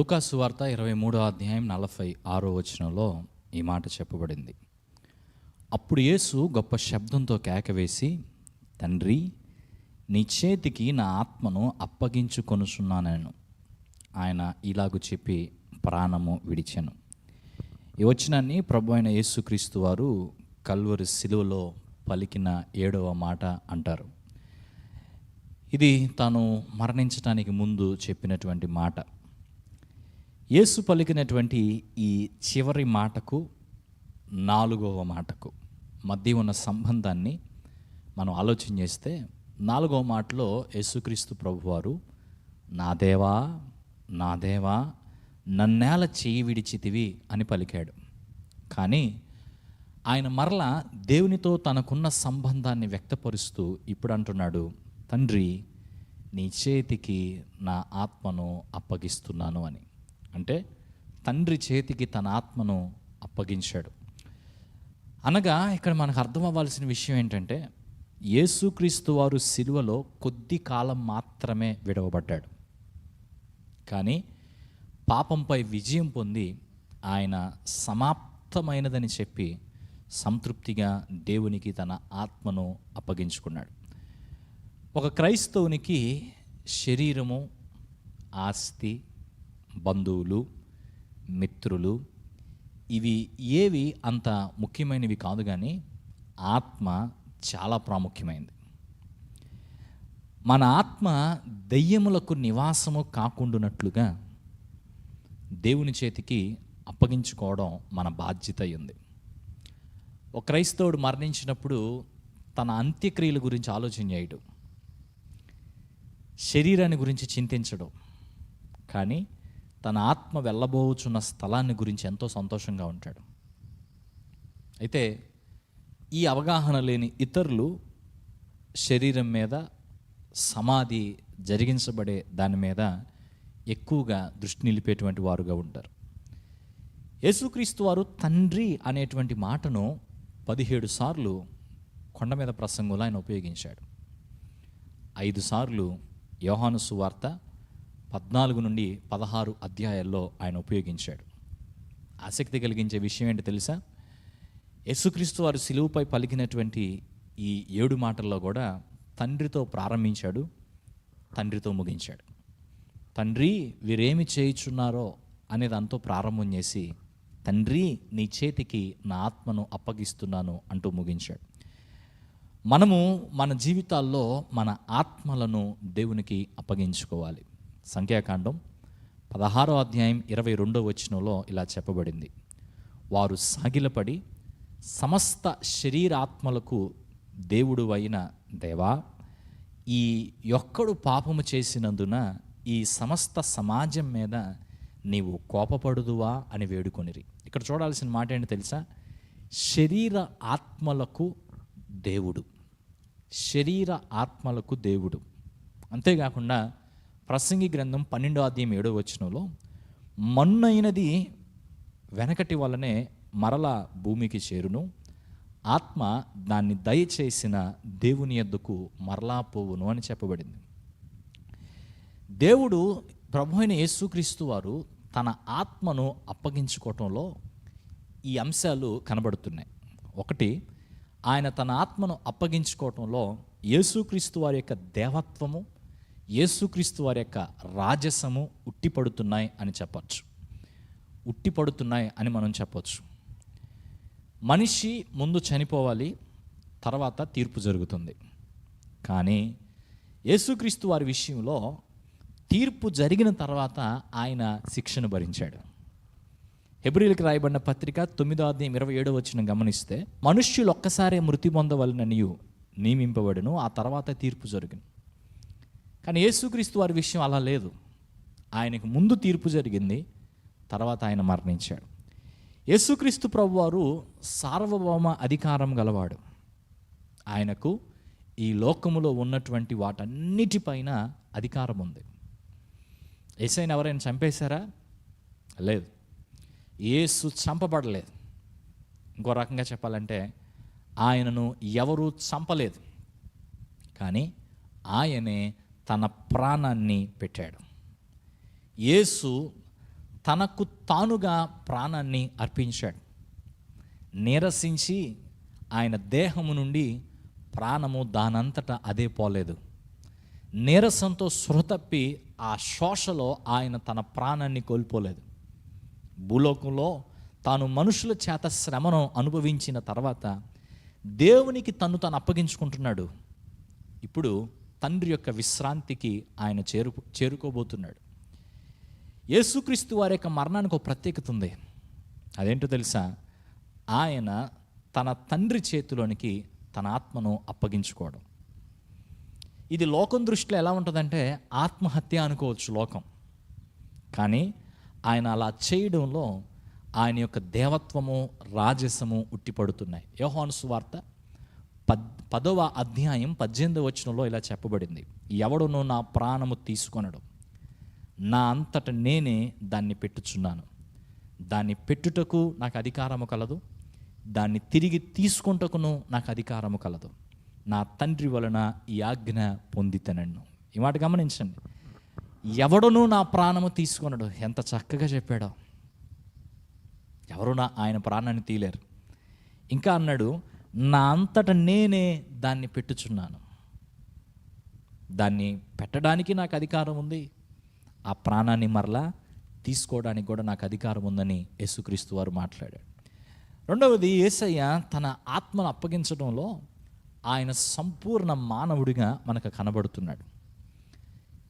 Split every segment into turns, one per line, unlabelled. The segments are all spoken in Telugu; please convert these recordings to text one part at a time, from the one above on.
లూకాసు వార్త ఇరవై మూడో అధ్యాయం నలభై ఆరో వచనంలో ఈ మాట చెప్పబడింది. అప్పుడు యేసు గొప్ప శబ్దంతో కేకవేసి తండ్రి నీ చేతికి నా ఆత్మను అప్పగించుకొనుచున్నాను ఆయన ఇలాగు చెప్పి ప్రాణము విడిచాను. ఈ వచనాన్ని ప్రభు అయిన యేసుక్రీస్తు వారు కల్వరి శిలువలో పలికిన ఏడవ మాట అంటారు. ఇది తాను మరణించడానికి ముందు చెప్పినటువంటి మాట. యేసు పలికినటువంటి ఈ చివరి మాటకు నాలుగవ మాటకు మధ్య ఉన్న సంబంధాన్ని మనం ఆలోచన చేస్తే నాలుగవ మాటలో యేసుక్రీస్తు ప్రభువారు నా దేవా నా దేవా నన్నేల చేయి విడిచితివి అని పలికాడు. కానీ ఆయన మరల దేవునితో తనకున్న సంబంధాన్ని వ్యక్తపరుస్తూ ఇప్పుడు అంటున్నాడు తండ్రి నీ చేతికి నా ఆత్మను అప్పగిస్తున్నాను అని. అంటే తండ్రి చేతికి తన ఆత్మను అప్పగించాడు. అనగా ఇక్కడ మనకు అర్థం అవ్వాల్సిన విషయం ఏంటంటే యేసుక్రీస్తు వారు సిలువలో కొద్ది కాలం మాత్రమే విడవబడ్డాడు. కానీ పాపంపై విజయం పొంది ఆయన సమాప్తమైనదని చెప్పి సంతృప్తిగా దేవునికి తన ఆత్మను అప్పగించుకున్నాడు. ఒక క్రైస్తవునికి శరీరము ఆస్తి బంధువులు మిత్రులు ఇవి ఏవి అంత ముఖ్యమైనవి కాదు కానీ ఆత్మ చాలా ప్రాముఖ్యమైనది మన ఆత్మ దెయ్యములకు నివాసము కాకుండానట్లుగా దేవుని చేతికి అప్పగించుకోవడం మన బాధ్యత ఉంది ఒక క్రైస్తవుడు మరణించినప్పుడు తన అంత్యక్రియల గురించి ఆలోచన చేయడు. శరీరాన్ని గురించి చింతించడం. కానీ తన ఆత్మ వెళ్ళబోచున్న స్థలాన్ని గురించి ఎంతో సంతోషంగా ఉంటాడు. అయితే ఈ అవగాహన లేని ఇతరులు శరీరం మీద సమాధి జరిగించబడే దాని మీద ఎక్కువగా దృష్టి నిలిపేటువంటి వారుగా ఉంటారు. యేసుక్రీస్తు వారు తండ్రి అనేటువంటి మాటను పదిహేడు సార్లు కొండ మీద ప్రసంగంలో ఆయన ఉపయోగించాడు. ఐదు సార్లు యోహాను సువార్త పద్నాలుగు నుండి పదహారు అధ్యాయాల్లో ఆయన ఉపయోగించాడు. ఆసక్తి కలిగించే విషయం ఏంటి తెలుసా? యేసుక్రీస్తు వారు సిలువుపై పలికినటువంటి ఈ ఏడు మాటల్లో కూడా తండ్రితో ప్రారంభించాడు తండ్రితో ముగించాడు. తండ్రి వీరేమి చేయుచున్నారో అనే దాంతో ప్రారంభం చేసి తండ్రి నీ చేతికి నా ఆత్మను అప్పగిస్తున్నాను అంటూ ముగించాడు. మనము మన జీవితాల్లో మన ఆత్మలను దేవునికి అప్పగించుకోవాలి. సంఖ్యాకాండం పదహారో అధ్యాయం ఇరవై రెండో వచనంలో ఇలా చెప్పబడింది. వారు సాగిలపడి సమస్త శరీరాత్మలకు దేవుడు అయిన దేవా ఈ యొక్కడు పాపము చేసినందున ఈ సమస్త సమాజం మీద నీవు కోపపడుదువా అని వేడుకొనిరి. ఇక్కడ చూడాల్సిన మాట ఏంటి తెలుసా? శరీర ఆత్మలకు దేవుడు. శరీర ఆత్మలకు దేవుడు. అంతేకాకుండా ప్రసంగి గ్రంథం పన్నెండో అధ్యాయం ఏడో వచనంలో మన్నైనది వెనకటి వలనే మరల భూమికి చేరును. ఆత్మ దాన్ని దయచేసిన దేవుని ఎద్దుకు మరలా పోవును అని చెప్పబడింది. దేవుడు ప్రభు అయిన యేసుక్రీస్తు వారు తన ఆత్మను అప్పగించుకోవటంలో ఈ అంశాలు కనబడుతున్నాయి. ఒకటి ఆయన తన ఆత్మను అప్పగించుకోవటంలో యేసుక్రీస్తు వారి యొక్క దేవత్వము యేసుక్రీస్తు వారి యొక్క రాజసము ఉట్టిపడుతున్నాయి అని చెప్పచ్చు. ఉట్టిపడుతున్నాయి అని మనం చెప్పొచ్చు. మనిషి ముందు చనిపోవాలి తర్వాత తీర్పు జరుగుతుంది. కానీ యేసుక్రీస్తు వారి విషయంలో తీర్పు జరిగిన తర్వాత ఆయన శిక్షను భరించాడు. హెబ్రిల్కి రాయబడిన పత్రిక తొమ్మిదో అధ్యాయం ఇరవై ఏడో వచ్చిన గమనిస్తే మనుష్యులు ఒక్కసారే మృతి పొందవలననియు నియమింపబడును ఆ తర్వాత తీర్పు జరుగును. కానీ యేసుక్రీస్తు వారి విషయం అలా లేదు. ఆయనకు ముందు తీర్పు జరిగింది తర్వాత ఆయన మరణించాడు. యేసుక్రీస్తు ప్రభువారు సార్వభౌమ అధికారం గలవాడు. ఆయనకు ఈ లోకములో ఉన్నటువంటి వాటన్నిటిపైన అధికారం ఉంది. ఏసైని ఎవరైనా చంపేశారా? లేదు. యేసు చంపబడలేదు. ఇంకో రకంగా చెప్పాలంటే ఆయనను ఎవరూ చంపలేదు. కానీ ఆయనే తన ప్రాణాన్ని పెట్టాడు. యేసు తనకు తానుగా ప్రాణాన్ని అర్పించాడు. నీరసించి ఆయన దేహము నుండి ప్రాణము దానంతటా అదే పోలేదు. నీరసంతో సృతప్పి ఆ శోషలో ఆయన తన ప్రాణాన్ని కోల్పోలేదు. భూలోకంలో తాను మనుషుల చేత శ్రమను అనుభవించిన తర్వాత దేవునికి తను తను అప్పగించుకుంటున్నాడు. ఇప్పుడు తండ్రి యొక్క విశ్రాంతికి ఆయన చేరు చేరుకోబోతున్నాడు. యేసుక్రీస్తు వారి యొక్క మరణానికి ఒక ప్రత్యేకత ఉంది. అదేంటో తెలుసా? ఆయన తన తండ్రి చేతిలోనికి తన ఆత్మను అప్పగించుకోవడం. ఇది లోకం దృష్టిలో ఎలా ఉంటుందంటే ఆత్మహత్య అనుకోవచ్చు లోకం. కానీ ఆయన అలా చేయడంలో ఆయన యొక్క దేవత్వము రాజసము ఉట్టిపడుతున్నాయి. యోహాను సువార్త పద్ పదవ అధ్యాయం పద్దెనిమిదవ వచనంలో ఇలా చెప్పబడింది. ఎవడునో నా ప్రాణము తీసుకొనడం. నా అంతట నేనే దాన్ని పెట్టుచున్నాను. దాన్ని పెట్టుటకు నాకు అధికారము కలదు. దాన్ని తిరిగి తీసుకుంటకును నాకు అధికారము కలదు. నా తండ్రి వలన ఈ ఆజ్ఞ పొందితనన్ను ఈ మాట గమనించండి. ఎవడునూ నా ప్రాణము తీసుకొనడు. ఎంత చక్కగా చెప్పాడో. ఎవరు నా ఆయన ప్రాణాన్ని తీలేరు. ఇంకా అన్నాడు నా అంతట నేనే దాన్ని పెట్టుచున్నాను. దాన్ని పెట్టడానికి నాకు అధికారం ఉంది. ఆ ప్రాణాన్ని మరలా తీసుకోవడానికి కూడా నాకు అధికారం ఉందని యేసుక్రీస్తు వారు మాట్లాడాడు రెండవది యేసయ్య తన ఆత్మను అప్పగించడంలో ఆయన సంపూర్ణ మానవుడిగా మనకు కనబడుతున్నాడు.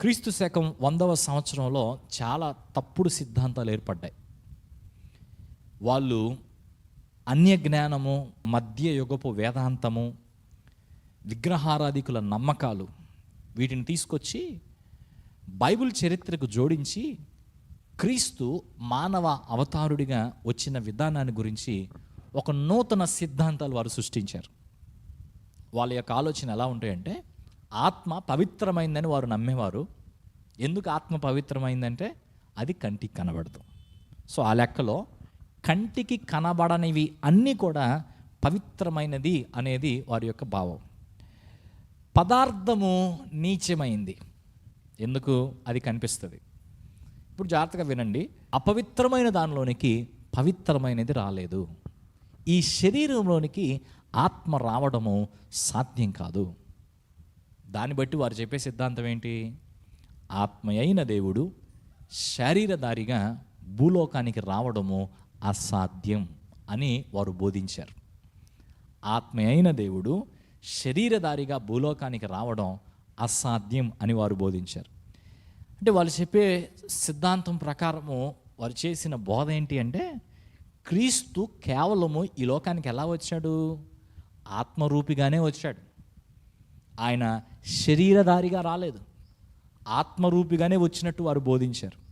క్రీస్తు శకం వందవ సంవత్సరంలో చాలా తప్పుడు సిద్ధాంతాలు ఏర్పడ్డాయి. వాళ్ళు అన్య జ్ఞానము మధ్యయుగపు వేదాంతము విగ్రహారాధికుల నమ్మకాలు వీటిని తీసుకొచ్చి బైబిల్ చరిత్రకు జోడించి క్రీస్తు మానవ అవతారుడిగా వచ్చిన విధానాన్ని గురించి ఒక నూతన సిద్ధాంతాలు వారు సృష్టించారు. వాళ్ళ యొక్క ఆలోచన ఎలా ఉంటాయంటే ఆత్మ పవిత్రమైందని వారు నమ్మేవారు. ఎందుకు ఆత్మ పవిత్రమైందంటే అది కంటికి కనబడదు. సో ఆ లెక్కలో కంటికి కనబడనివి అన్నీ కూడా పవిత్రమైనది అనేది వారి యొక్క భావం. పదార్థము నీచమైంది. ఎందుకు? అది కనిపిస్తుంది. ఇప్పుడు జాగ్రత్తగా వినండి. అపవిత్రమైన దానిలోనికి పవిత్రమైనది రాలేదు. ఈ శరీరంలోనికి ఆత్మ రావడము సాధ్యం కాదు. దాన్ని బట్టి వారు చెప్పే సిద్ధాంతం ఏంటి? ఆత్మ అయిన దేవుడు శరీరధారిగా భూలోకానికి రావడము అసాధ్యం అని వారు బోధించారు. ఆత్మ అయిన దేవుడు శరీరధారిగా భూలోకానికి రావడం అసాధ్యం అని వారు బోధించారు. అంటే వాళ్ళు చెప్పే సిద్ధాంతం ప్రకారము వారు చేసిన బోధ ఏంటి అంటే క్రీస్తు కేవలము ఈ లోకానికి ఎలా వచ్చాడు? ఆత్మరూపిగానే వచ్చాడు. ఆయన శరీరధారిగా రాలేదు. ఆత్మరూపిగానే వచ్చినట్టు వారు బోధించారు.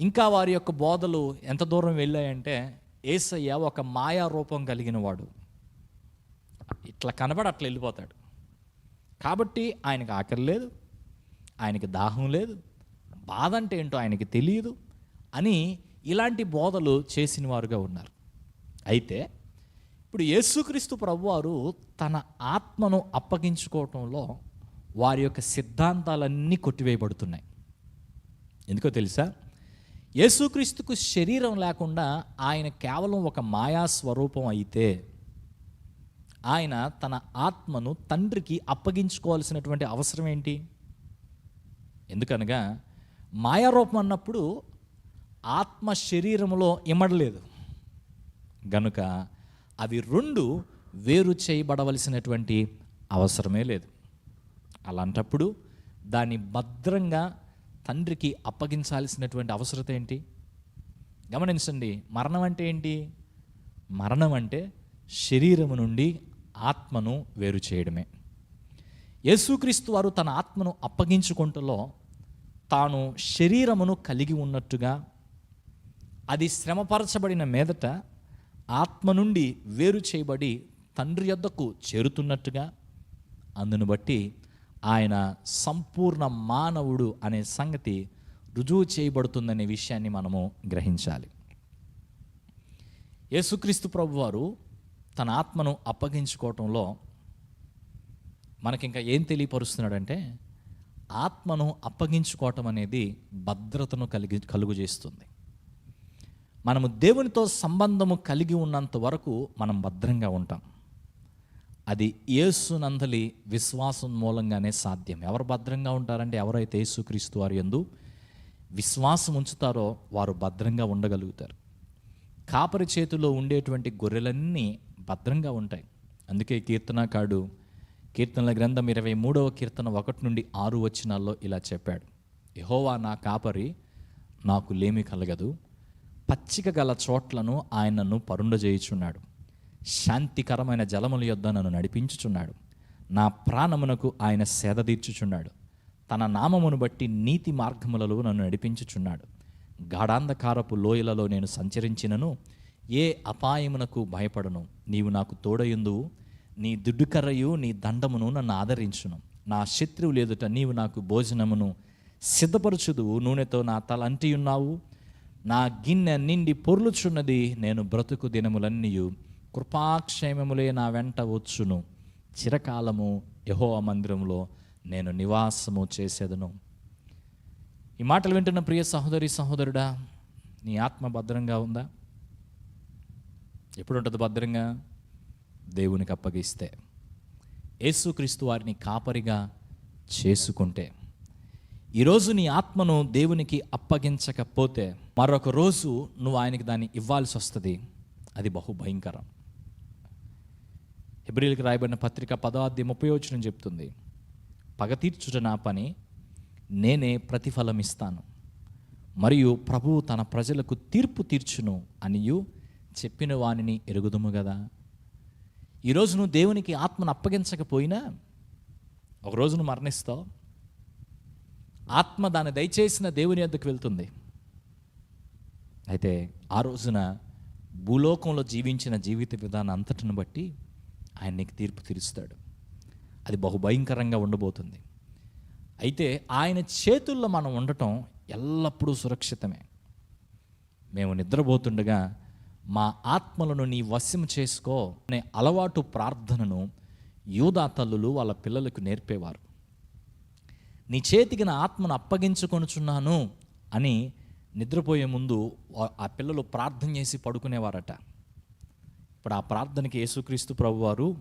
ఇంకా వారి యొక్క బోధలు ఎంత దూరం వెళ్ళాయంటే ఏసయ్య ఒక మాయా రూపం కలిగిన వాడు ఇట్లా కనబడి అట్లా వెళ్ళిపోతాడు. కాబట్టి ఆయనకు ఆకలి లేదు ఆయనకి దాహం లేదు బాధ అంటే ఏంటో ఆయనకి తెలియదు అని ఇలాంటి బోధలు చేసిన వారుగా ఉన్నారు. అయితే ఇప్పుడు యేసుక్రీస్తు ప్రభువారు తన ఆత్మను అప్పగించుకోవటంలో వారి యొక్క సిద్ధాంతాలన్నీ కొట్టివేయబడుతున్నాయి. ఎందుకో తెలుసా? యేసుక్రీస్తుకు శరీరం లేకుండా ఆయన కేవలం ఒక మాయా స్వరూపం అయితే ఆయన తన ఆత్మను తండ్రికి అప్పగించుకోవాల్సినటువంటి అవసరం ఏంటి? ఎందుకనగా మాయారూపం అన్నప్పుడు ఆత్మ శరీరంలో ఇమ్మడలేదు గనుక అవి రెండు వేరు చేయబడవలసినటువంటి అవసరమే లేదు. అలాంటప్పుడు దాన్ని భద్రంగా తండ్రికి అప్పగించాల్సినటువంటి అవసరత ఏంటి? గమనించండి మరణం అంటే ఏంటి? మరణం అంటే శరీరము నుండి ఆత్మను వేరు చేయడమే. యేసుక్రీస్తు వారు తన ఆత్మను అప్పగించుకుంటలో తాను శరీరమును కలిగి ఉన్నట్టుగా అది శ్రమపరచబడిన మీదట ఆత్మ నుండి వేరు చేయబడి తండ్రి యొద్దకు చేరుతున్నట్టుగా అందును బట్టి ఆయన సంపూర్ణ మానవుడు అనే సంగతి రుజువు చేయబడుతుందనే విషయాన్ని మనము గ్రహించాలి. యేసుక్రీస్తు ప్రభువారు తన ఆత్మను అప్పగించుకోవటంలో మనకి ఇంకా ఏం తెలియపరుస్తున్నాడంటే ఆత్మను అప్పగించుకోవటం అనేది భద్రతను కలిగి కలుగు చేస్తుంది. మనము దేవునితో సంబంధము కలిగి ఉన్నంత వరకు మనం భద్రంగా ఉంటాం. అది యేసునందలి విశ్వాసం మూలంగానే సాధ్యం. ఎవరు భద్రంగా ఉంటారంటే ఎవరైతే యేసుక్రీస్తు వారి ఎందు విశ్వాసం ఉంచుతారో వారు భద్రంగా ఉండగలుగుతారు. కాపరి చేతిలో ఉండేటువంటి గొర్రెలన్నీ భద్రంగా ఉంటాయి. అందుకే కీర్తనకాడు కీర్తనల గ్రంథం ఇరవై మూడవ కీర్తన ఒకటి నుండి ఆరు వచనాల్లో ఇలా చెప్పాడు. యహోవా నా కాపరి నాకు లేమి కలగదు. పచ్చిక గల చోట్లను ఆయనను పరుండజేయుచున్నాడు. శాంతికరమైన జలముల యొద్ద నన్ను నడిపించుచున్నాడు. నా ప్రాణమునకు ఆయన సేద తీర్చుచున్నాడు. తన నామమును బట్టి నీతి మార్గములలో నన్ను నడిపించుచున్నాడు. గాఢాంధకారపు లోయలలో నేను సంచరించినను. ఏ అపాయమునకు భయపడను. నీవు నాకు తోడయుందువు. నీ దుడ్డుకర్రయు నీ దండమును నన్ను ఆదరించును. నా శత్రువులు ఎదుట నీవు నాకు భోజనమును సిద్ధపరచుదువు. నూనెతో నా తల అంటియున్నావు. నా గిన్నె నిండి పొర్లుచున్నది. నేను బ్రతుకు దినములన్నీయు. కృపాక్షేమములే నా వెంట వచ్చును. చిరకాలము యహో మందిరంలో నేను నివాసము చేసేదను. ఈ మాటలు వింటున్న ప్రియ సహోదరి సహోదరుడా నీ ఆత్మ భద్రంగా ఉందా? ఎప్పుడు ఉంటుంది భద్రంగా? దేవునికి అప్పగిస్తే. యేసుక్రీస్తు వారిని కాపరిగా చేసుకుంటే. ఈరోజు నీ ఆత్మను దేవునికి అప్పగించకపోతే మరొక రోజు నువ్వు ఆయనకి దాన్ని ఇవ్వాల్సి వస్తుంది. అది బహు భయంకరం. హెబ్రిల్కి రాయబడిన పత్రిక పదార్థి ముప్పై వచ్చిన చెప్తుంది. పగ తీర్చుట నా పని? నేనే ప్రతిఫలం ఇస్తాను. మరియు ప్రభువు తన ప్రజలకు తీర్పు తీర్చును అనియు చెప్పిన వానిని ఎరుగుదుము కదా ఈరోజు నువ్వు దేవునికి ఆత్మను అప్పగించకపోయినా ఒకరోజు నువ్వు మరణిస్తావు. ఆత్మ దాన్ని దయచేసిన దేవుని వద్దకు వెళ్తుంది. అయితే ఆ రోజున భూలోకంలో జీవించిన జీవిత విధానం అంతటిని బట్టి ఆయన నీకు తీర్పు తీరుస్తాడు. అది బహుభయంకరంగా ఉండబోతుంది. అయితే ఆయన చేతుల్లో మనం ఉండటం ఎల్లప్పుడూ సురక్షితమే. మేము నిద్రపోతుండగా మా ఆత్మలను నీ వశం చేసుకో అనే అలవాటు ప్రార్థనను యూదా తల్లులు వాళ్ళ పిల్లలకు నేర్పేవారు. నీ చేతికి నా ఆత్మను అప్పగించుకొనుచున్నాను అని నిద్రపోయే ముందు ఆ పిల్లలు ప్రార్థన చేసి పడుకునేవారట. ఇప్పుడు ఆ ప్రార్థనకి యేసుక్రీస్తు ప్రభువారు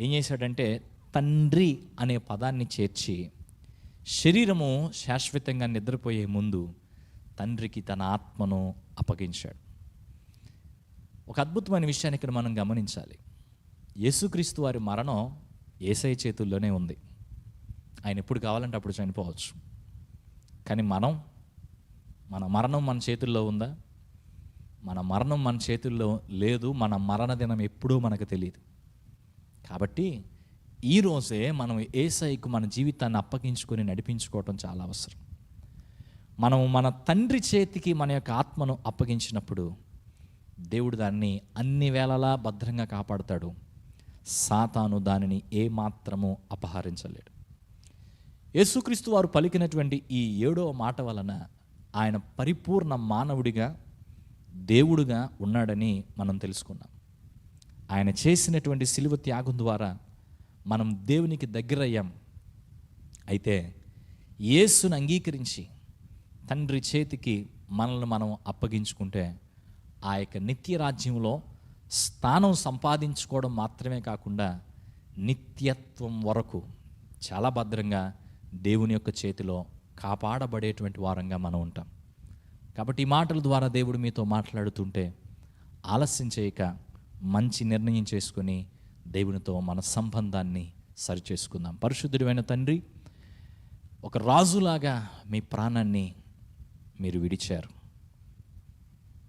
ఏం చేశాడంటే తండ్రి అనే పదాన్ని చేర్చి శరీరము శాశ్వతంగా నిద్రపోయే ముందు తండ్రికి తన ఆత్మను అప్పగించాడు. ఒక అద్భుతమైన విషయాన్ని ఇక్కడ మనం గమనించాలి. యేసుక్రీస్తు వారి మరణం ఏసఐ చేతుల్లోనే ఉంది. ఆయన ఎప్పుడు కావాలంటే అప్పుడు చనిపోవచ్చు. కానీ మనం మన మరణం మన చేతుల్లో ఉందా? మన మరణం మన చేతుల్లో లేదు మన మరణ దినం ఎప్పుడూ మనకు తెలియదు కాబట్టి ఈ రోజే మనం ఏసైకు మన జీవితాన్ని అప్పగించుకొని నడిపించుకోవటం చాలా అవసరం. మనం మన తండ్రి చేతికి మన యొక్క ఆత్మను అప్పగించినప్పుడు దేవుడు దాన్ని అన్ని వేళలా భద్రంగా కాపాడుతాడు. సాతాను దానిని ఏమాత్రము అపహరించలేడు. యేసుక్రీస్తు వారు పలికినటువంటి ఈ ఏడవ మాట వలన ఆయన పరిపూర్ణ మానవుడిగా దేవుడుగా ఉన్నాడని మనం తెలుసుకున్నాం. ఆయన చేసినటువంటి సిలువ త్యాగం ద్వారా మనం దేవునికి దగ్గరయ్యాం. అయితే యేసును అంగీకరించి తండ్రి చేతికి మనల్ని మనం అప్పగించుకుంటే ఆ యొక్క నిత్య రాజ్యంలో స్థానం సంపాదించుకోవడం మాత్రమే కాకుండా నిత్యత్వం వరకు చాలా భద్రంగా దేవుని యొక్క చేతిలో కాపాడబడేటువంటి వారంగా మనం ఉంటాం. కాబట్టి ఈ మాటల ద్వారా దేవుడు మీతో మాట్లాడుతుంటే ఆలస్యం చేయక మంచి నిర్ణయం చేసుకొని దేవునితో మన సంబంధాన్ని సరిచేసుకుందాం. పరిశుద్ధుడైన తండ్రి ఒక రాజులాగా మీ ప్రాణాన్ని మీరు విడిచారు.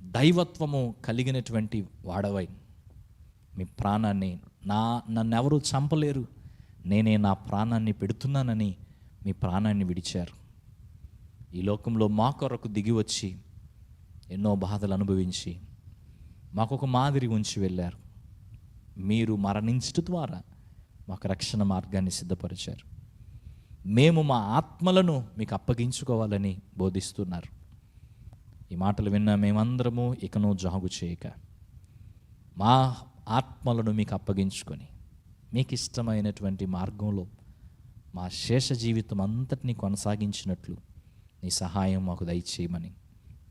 దైవత్వము కలిగినటువంటి వాడవై మీ ప్రాణాన్ని నా నన్నెవరూ చంపలేరు. నేనే నా ప్రాణాన్ని పెడుతున్నానని మీ ప్రాణాన్ని విడిచారు. ఈ లోకంలో మా కొరకు దిగి వచ్చి ఎన్నో బాధలు అనుభవించి మాకు ఒక మాదిరి ఉంచి వెళ్ళారు. మీరు మరణించట ద్వారా మాకు రక్షణ మార్గాన్ని సిద్ధపరిచారు. మేము మా ఆత్మలను మీకు అప్పగించుకోవాలని బోధిస్తున్నారు. ఈ మాటలు విన్న మేమందరము ఇకను జాగు చేయక మా ఆత్మలను మీకు అప్పగించుకొని మీకు ఇష్టమైనటువంటి మార్గంలో మా శేష జీవితం అంతటినీ కొనసాగించినట్లు నీ సహాయం మాకు దయచేయమని.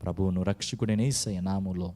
ప్రభువును రక్షకుడైన యేసయ్య నామములో